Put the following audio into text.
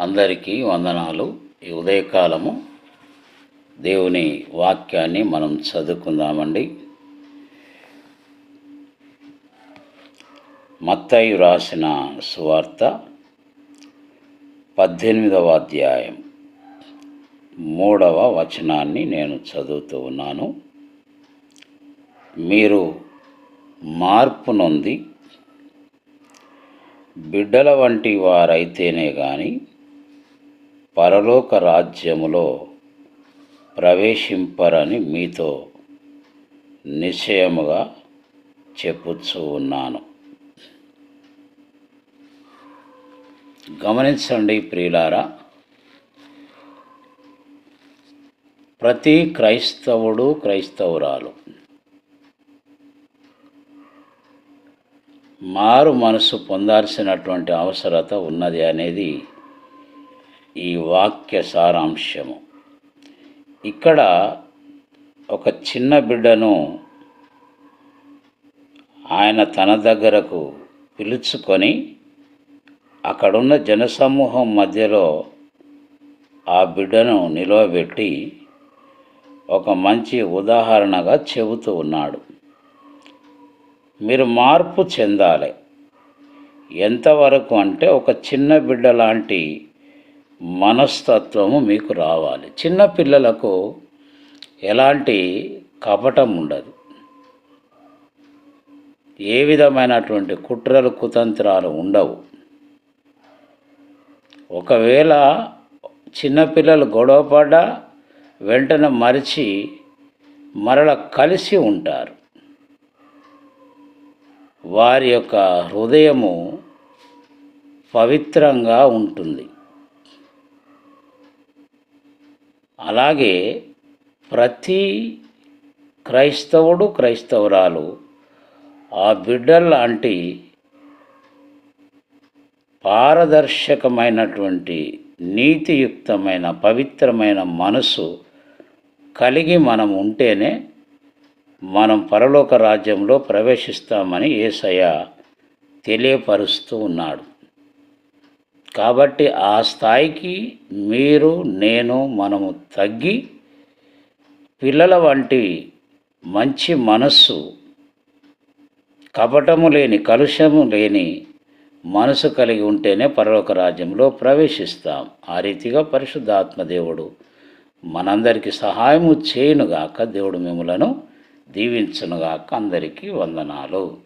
అందరికీ వందనాలు. ఈ ఉదయకాలము దేవుని వాక్యాన్ని మనం చదువుకుందామండి. మత్తయి రాసిన సువార్త పద్దెనిమిదవ అధ్యాయం మూడవ వచనాన్ని నేను చదువుతూ ఉన్నాను. మీరు మార్పు నొంది బిడ్డల వంటి వారైతేనే కానీ పరలోక రాజ్యములో ప్రవేశింపరని మీతో నిశ్చయముగా చెప్పుచూ ఉన్నాను. గమనించండి ప్రియులారా ప్రతి క్రైస్తవుడు క్రైస్తవురాలు. మారు మనసు పొందాల్సినటువంటి అవసరత ఉన్నది అనేది ఈ వాక్య సారాంశము. ఇక్కడ ఒక చిన్న బిడ్డను ఆయన తన దగ్గరకు పిలుచుకొని అక్కడున్న జనసమూహం మధ్యలో ఆ బిడ్డను నిలవబెట్టి ఒక మంచి ఉదాహరణగా చెబుతూ ఉన్నాడు. మీరు మార్పు చెందాలి. ఎంతవరకు అంటే ఒక చిన్న బిడ్డ లాంటి మనస్తత్వము మీకు రావాలి. చిన్న పిల్లలకు ఎలాంటి కపటం ఉండదు. ఏ విధమైనటువంటి కుట్రలు కుతంత్రాలు ఉండవు. ఒకవేళ చిన్నపిల్లలు గొడవపడ్డా వెంటనే మరిచి మరల కలిసి ఉంటారు. వారి యొక్క హృదయము పవిత్రంగా ఉంటుంది. అలాగే ప్రతి క్రైస్తవుడు క్రైస్తవురాలు ఆ బిడ్డల్లాంటి పారదర్శకమైనటువంటి నీతియుక్తమైన పవిత్రమైన మనసు కలిగి మనం ఉంటేనే మనం పరలోక రాజ్యంలో ప్రవేశిస్తామని ఏసయ్య తెలియపరుస్తూ ఉన్నాడు. కాబట్టి ఆ స్థాయికి మీరు నేను మనము తగ్గి పిల్లల వంటి మంచి మనస్సు కపటము లేని కలుషము లేని మనసు కలిగి ఉంటేనే పరలోక రాజ్యంలో ప్రవేశిస్తాం. ఆ రీతిగా పరిశుద్ధాత్మ దేవుడు మనందరికీ సహాయము చేయునుగాక దేవుడు మిమ్మలను దీవించునుగాక అందరికీ వందనాలు.